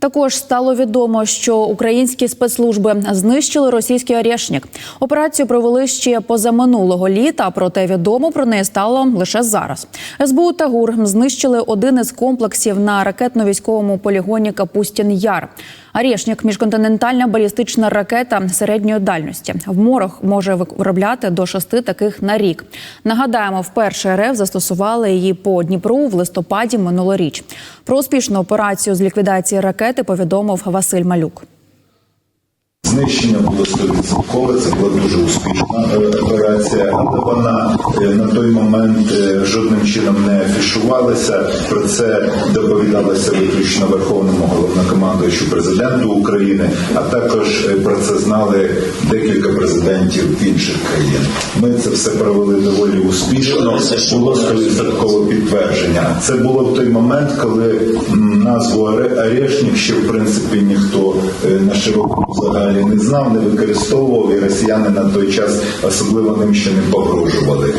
Також стало відомо, що українські спецслужби знищили російський орешник. Операцію провели ще позаминулого літа, проте відомо про неї стало лише зараз. СБУ та ГУР знищили один із комплексів на ракетно-військовому полігоні Капустін Яр. Орешник – міжконтинентальна балістична ракета середньої дальності. В морах може виробляти до шести таких на рік. Нагадаємо, вперше РФ застосували її по Дніпру в листопаді минулоріч. Про успішну операцію з ліквідації ракети повідомив Василь Малюк. Знищення було 100%, це була дуже успішна е, операція, але вона е, на той момент е, жодним чином не афішувалася. Про це доповідалося виключно Верховному головнокомандуючу президенту України, а також про це знали декілька президентів інших країн. Ми це все провели доволі успішно. Було 100% підтвердження. Це було в той момент, коли назву «Оре- Орешник ще в принципі ніхто е, на широкому загалі не знав, не використовував, і росіяни на той час особливо ним ще не погрожували.